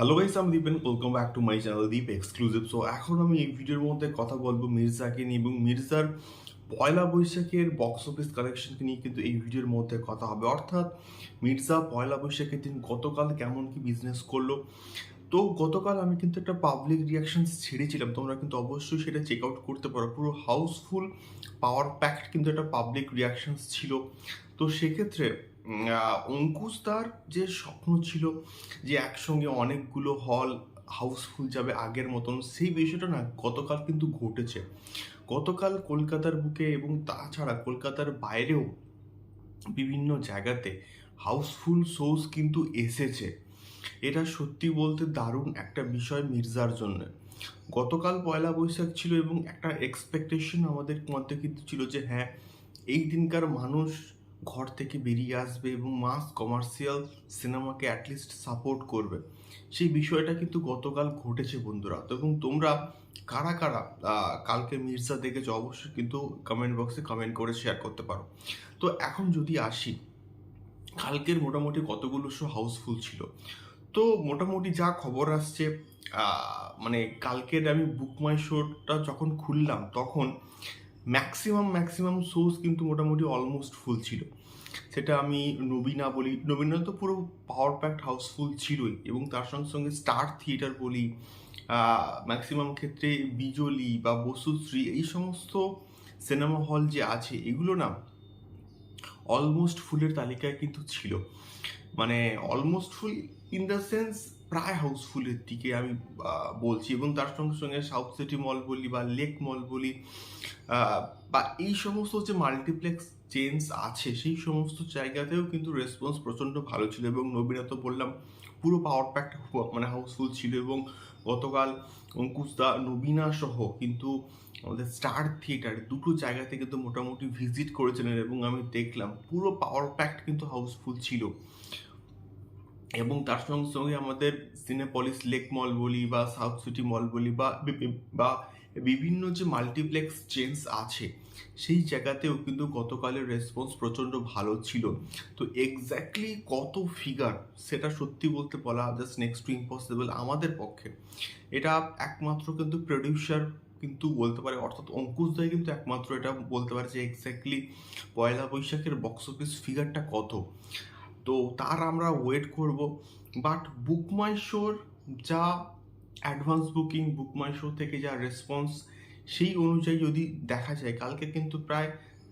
Hello guys আমি Dipen welcome back to my channel Deep exclusive so এখন আমি এই ভিডিওর মধ্যে কথা বলব মির্জাকে নিয়ে এবং মির্জার পয়লা বৈশাখের বক্স অফিস কালেকশনকে নিয়ে কিন্তু এই ভিডিওর মধ্যে কথা হবে। অর্থাৎ মির্জা পয়লা বৈশাখের দিন গতকাল কেমন কি বিজনেস করল। তো গতকাল আমি কিন্তু একটা পাবলিক রিয়াকশন ছেড়েছিলাম। তোমরা কিন্তু অবশ্যই সেটা চেক আউট করতে পারো। পুরো হাউসফুল পাওয়ার প্যাক্ট কিন্তু একটা পাবলিক রিয়াকশনস ছিল। তো সেক্ষেত্রে উম, আহ, অঙ্কুশ তার যে স্বপ্ন ছিল যে একসঙ্গে অনেকগুলো হল হাউসফুল যাবে আগের মতন সেই বিষয়টা না গতকাল কিন্তু ঘটেছে। গতকাল কলকাতার বুকে এবং তাছাড়া কলকাতার বাইরেও বিভিন্ন জায়গাতে হাউসফুল শোজ কিন্তু এসেছে। এটা সত্যি বলতে দারুণ একটা বিষয় মির্জার জন্য। গতকাল পয়লা বৈশাখ ছিল এবং একটা এক্সপেকটেশন আমাদের মধ্যে কিন্তু ছিল যে হ্যাঁ এই দিনকার মানুষ ঘর থেকে বেরিয়ে আসবে এবং মাস কমার্শিয়াল সিনেমাকে অ্যাটলিস্ট সাপোর্ট করবে। সেই বিষয়টা কিন্তু গতকাল ঘটেছে বন্ধুরা। তো এবং তোমরা কারা কারা কালকে মির্জা দেখেছ অবশ্যই কিন্তু কমেন্ট বক্সে কমেন্ট করে শেয়ার করতে পারো। তো এখন যদি আসি, কালকের মোটামুটি কতগুলো শো হাউসফুল ছিল? তো মোটামুটি যা খবর আসছে মানে কালকের আমি বুক মাই শোটা যখন খুললাম, তখন ম্যাক্সিমাম ম্যাক্সিমাম শোজ কিন্তু মোটামুটি অলমোস্ট ফুল ছিল। সেটা আমি নবীনা বলি। নবীনা তো পুরো পাওয়ার প্যাক্ট হাউসফুল ছিলই এবং তার সঙ্গে সঙ্গে স্টার থিয়েটার বলি ম্যাক্সিমাম ক্ষেত্রে বিজলি বা বসুশ্রী এই সমস্ত সিনেমা হল যে আছে, এগুলো না অলমোস্ট ফুলের তালিকায় কিন্তু ছিল। মানে almost full in the sense প্রায় হাউসফুলের দিকে আমি বলছি এবং তার সঙ্গে সঙ্গে সাউথ সিটি মল বলি বা লেক মল বলি বা এই সমস্ত যে মাল্টিপ্লেক্স চেঞ্জ আছে, সেই সমস্ত জায়গাতেও কিন্তু রেসপন্স প্রচণ্ড ভালো ছিল এবং নবীনা তো বললাম, পুরো পাওয়ার প্যাকটা মানে হাউসফুল ছিল এবং গতকাল অঙ্কুশ দা নবীনা সহ কিন্তু আমাদের স্টার থিয়েটার দুটো জায়গাতে কিন্তু মোটামুটি ভিজিট করেছিলেন এবং আমি দেখলাম পুরো পাওয়ার প্যাক্ট কিন্তু হাউসফুল ছিল। এবং তার সঙ্গে সঙ্গে আমাদের সিনেপলিস লেক মল বলি বা সাউথ সিটি মল বলি বা বা বিভিন্ন যে মাল্টিপ্লেক্স চেঞ্জ আছে, সেই জায়গাতেও কিন্তু গতকালের রেসপন্স প্রচণ্ড ভালো ছিল। তো এক্স্যাক্টলি কত ফিগার সেটা সত্যি বলতে বলা জাস্ট নেক্সট টু ইম্পসিবল আমাদের পক্ষে। এটা একমাত্র কিন্তু প্রডিউসার কিন্তু বলতে পারে, অর্থাৎ অঙ্কুশ দায় কিন্তু একমাত্র এটা বলতে পারে যে এক্স্যাক্টলি পয়লা বৈশাখের বক্স অফিস ফিগারটা কত। তো তার আমরা ওয়েট করব। বাট বুক মাই শোর যা advance booking book my show থেকে যা রেসপন্স সেই অনুযায়ী যদি দেখা যায়, কালকে কিন্তু প্রায়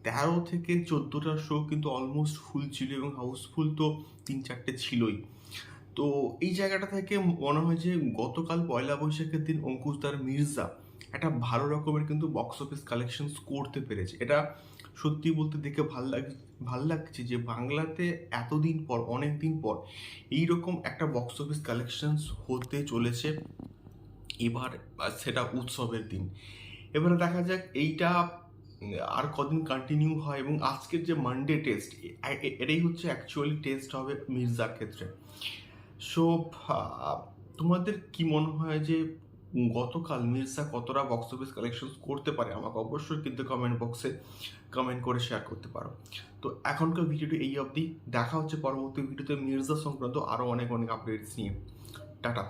তেরো থেকে চোদ্দোটা শো কিন্তু অলমোস্ট ফুল ছিল এবং হাউসফুল তো তিন চারটে ছিলই। তো এই জায়গাটা থেকে মনে হয় যে গতকাল পয়লা বৈশাখের দিন অঙ্কুশ দার মির্জা একটা ভালো রকমের কিন্তু বক্স অফিস কালেকশনস করতে পেরেছে। এটা সত্যি বলতে দেখে ভালো লাগ, ভালো লাগছে যে বাংলাতে এতদিন পর, অনেক দিন পর এইরকম একটা বক্স অফিস কালেকশনস হতে চলেছে। এবার সেটা উৎসবের দিন। এবারে দেখা যাক এইটা আর কদিন কন্টিনিউ হয় এবং আজকের যে মানডে টেস্ট এটাই হচ্ছে অ্যাকচুয়ালি টেস্ট হবে মির্জার ক্ষেত্রে। সো তোমাদের কি মনে হয় যে গতকাল মির্জা কতটা বক্স অফিস কালেকশন করতে পারে আমাকে অবশ্যই কিন্তু কমেন্ট বক্সে কমেন্ট করে শেয়ার করতে পারো। তো এখনকার ভিডিওটি এই অবধি। দেখা হচ্ছে পরবর্তী ভিডিওতে মির্জা সংক্রান্ত আরও অনেক অনেক আপডেটস নিয়ে। টাটা।